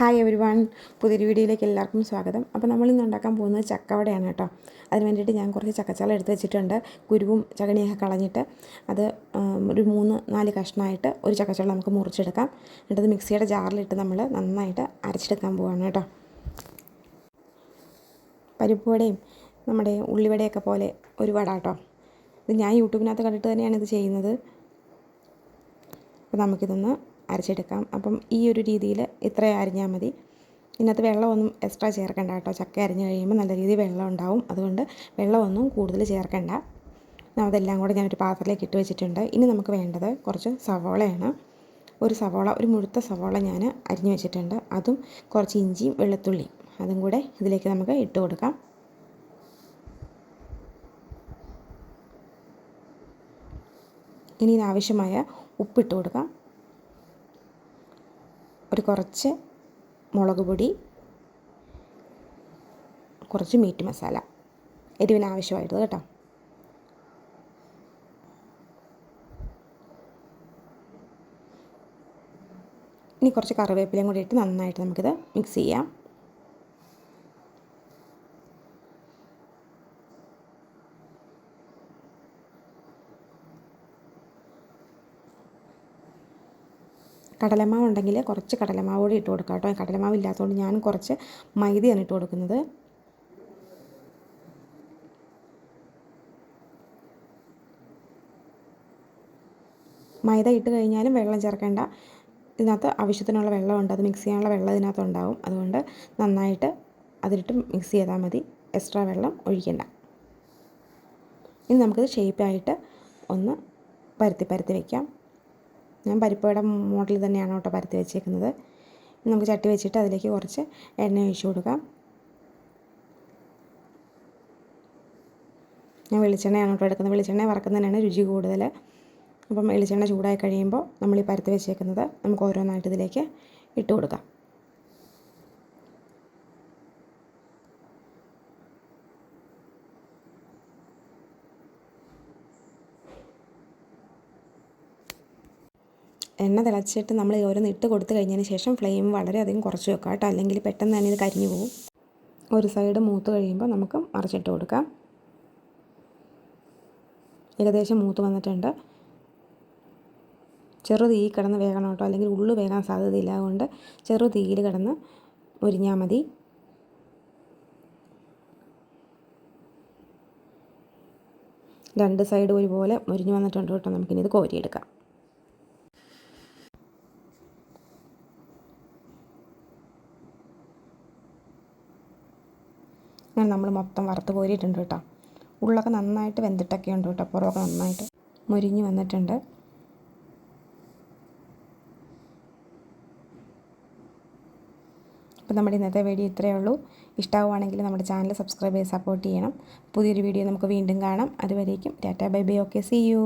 Hi every one പുതിയൊരു വീഡിയോയിലേക്ക് എല്ലാവർക്കും സ്വാഗതം. അപ്പോൾ നമ്മൾ ഇന്ന് ഉണ്ടാക്കാൻ പോകുന്നത് ചക്കവടയാണ് കേട്ടോ. അതിന് വേണ്ടിയിട്ട് ഞാൻ കുറച്ച് ചക്കച്ചാള എടുത്ത് വെച്ചിട്ടുണ്ട്. കുരുവും ചകണിയൊക്കെ കളഞ്ഞിട്ട് അത് ഒരു മൂന്ന് നാല് കഷ്ണമായിട്ട് ഒരു ചക്കച്ചാള നമുക്ക് മുറിച്ചെടുക്കാം. എന്നിട്ടത് മിക്സിയുടെ ജാറിലിട്ട് നമ്മൾ നന്നായിട്ട് അരച്ചെടുക്കാൻ പോവുകയാണ് കേട്ടോ. പരിപ്പുവടയും നമ്മുടെ ഉള്ളിവടയൊക്കെ പോലെ ഒരു വട കേട്ടോ. ഇത് ഞാൻ യൂട്യൂബിനകത്ത് കണ്ടിട്ട് തന്നെയാണ് ഇത് ചെയ്യുന്നത്. അപ്പോൾ നമുക്കിതൊന്ന് അരച്ചെടുക്കാം. അപ്പം ഈ ഒരു രീതിയിൽ ഇത്രയും അരിഞ്ഞാൽ മതി. ഇതിനകത്ത് വെള്ളമൊന്നും എക്സ്ട്രാ ചേർക്കണ്ട കേട്ടോ. ചക്ക അരിഞ്ഞ് കഴിയുമ്പോൾ നല്ല രീതിയിൽ വെള്ളം ഉണ്ടാവും. അതുകൊണ്ട് വെള്ളമൊന്നും കൂടുതൽ ചേർക്കണ്ട. അതെല്ലാം കൂടെ ഞാനൊരു പാത്രത്തിലേക്ക് ഇട്ട് വെച്ചിട്ടുണ്ട്. ഇനി നമുക്ക് വേണ്ടത് കുറച്ച് സവോളയാണ്. ഒരു സവോള ഒരു മുഴുത്ത സവോള ഞാൻ അരിഞ്ഞു വെച്ചിട്ടുണ്ട്. അതും കുറച്ച് ഇഞ്ചിയും വെളുത്തുള്ളിയും. അതും കൂടെ ഇതിലേക്ക് നമുക്ക് ഇട്ട് കൊടുക്കാം. ഇനി ഇതിനാവശ്യമായ ഉപ്പിട്ട് കൊടുക്കാം. ഒരു കുറച്ച് മുളക് പൊടി കുറച്ച് മീറ്റ് മസാല എരിവിന് ആവശ്യമായിട്ടുള്ളത് കേട്ടോ. ഇനി കുറച്ച് കറിവേപ്പിലയും കൂടി ഇട്ട് നന്നായിട്ട് നമുക്കിത് മിക്സ് ചെയ്യാം. കടലമാവ് ഉണ്ടെങ്കിൽ കുറച്ച് കടലമാവ് കൂടി ഇട്ട് കൊടുക്കാം കേട്ടോ. കടലമാവ് ഇല്ലാത്തതുകൊണ്ട് ഞാൻ കുറച്ച് മൈദയാണ് ഇട്ട് കൊടുക്കുന്നത്. മൈദ ഇട്ട് കഴിഞ്ഞാലും വെള്ളം ചേർക്കേണ്ട. ഇതിനകത്ത് ആവശ്യത്തിനുള്ള വെള്ളമുണ്ട് അത് മിക്സ് ചെയ്യാനുള്ള വെള്ളം ഇതിനകത്ത് ഉണ്ടാവും. അതുകൊണ്ട് നന്നായിട്ട് അതിലിട്ട് മിക്സ് ചെയ്താൽ മതി. എക്സ്ട്രാ വെള്ളം ഒഴിക്കണ്ട. ഇനി നമുക്കിത് ഷേപ്പായിട്ട് ഒന്ന് പരത്തി പരത്തി വയ്ക്കാം ഞാൻ പരിപ്പയുടെ മോഡൽ തന്നെയാണ് കേട്ടോ പരത്തി വെച്ചേക്കുന്നത്. നമുക്ക് ചട്ടി വെച്ചിട്ട് അതിലേക്ക് കുറച്ച് എണ്ണ ഒഴിച്ചു കൊടുക്കാം. ഞാൻ വെളിച്ചെണ്ണയാണ് കേട്ടോ എടുക്കുന്നത്. വെളിച്ചെണ്ണ വറക്കുന്നതിനാണ് രുചി കൂടുതൽ. അപ്പം വെളിച്ചെണ്ണ ചൂടായി കഴിയുമ്പോൾ നമ്മൾ ഈ പരത്തി വെച്ചേക്കുന്നത് നമുക്ക് ഓരോന്നായിട്ട് ഇതിലേക്ക് ഇട്ട് കൊടുക്കാം. എണ്ണ തിളച്ചിട്ട് നമ്മൾ ഓരോന്ന് ഇട്ട് കൊടുത്തു കഴിഞ്ഞതിന് ശേഷം ഫ്ലെയിം വളരെയധികം കുറച്ച് വെക്കാം കേട്ടോ. അല്ലെങ്കിൽ പെട്ടെന്ന് തന്നെ ഇത് കരിഞ്ഞു പോകും. ഒരു സൈഡ് മൂത്ത് കഴിയുമ്പോൾ നമുക്ക് മറിച്ചിട്ട് കൊടുക്കാം. ഏകദേശം മൂത്ത് വന്നിട്ടുണ്ട്. ചെറു തീ കിടന്ന് വേകണം കേട്ടോ. അല്ലെങ്കിൽ ഉള്ളു വേകാൻ സാധ്യതയില്ല അതുകൊണ്ട് ചെറു തീയിൽ കിടന്ന് മുരിഞ്ഞാൽ മതി. രണ്ട് സൈഡ് ഒരുപോലെ മുരിഞ്ഞ് വന്നിട്ടുണ്ട് കേട്ടോ. നമുക്കിനി ഇത് കോരിയെടുക്കാം. അങ്ങനെ നമ്മൾ മൊത്തം വറുത്ത് കോരിയിട്ടുണ്ട് കേട്ടോ. ഉള്ളൊക്കെ നന്നായിട്ട് വെന്തിട്ടൊക്കെ ഉണ്ട് കേട്ടോ. പുറമൊക്കെ നന്നായിട്ട് മുരിഞ്ഞ് വന്നിട്ടുണ്ട്. അപ്പോൾ നമ്മുടെ ഇന്നത്തെ വീഡിയോ ഇത്രയേ ഉള്ളൂ. ഇഷ്ടമാവുകയാണെങ്കിൽ നമ്മുടെ ചാനൽ സബ്സ്ക്രൈബ് ചെയ്ത് സപ്പോർട്ട് ചെയ്യണം. പുതിയൊരു വീഡിയോ നമുക്ക് വീണ്ടും കാണാം. അതുവരേക്കും tata bye bye. Okay see you.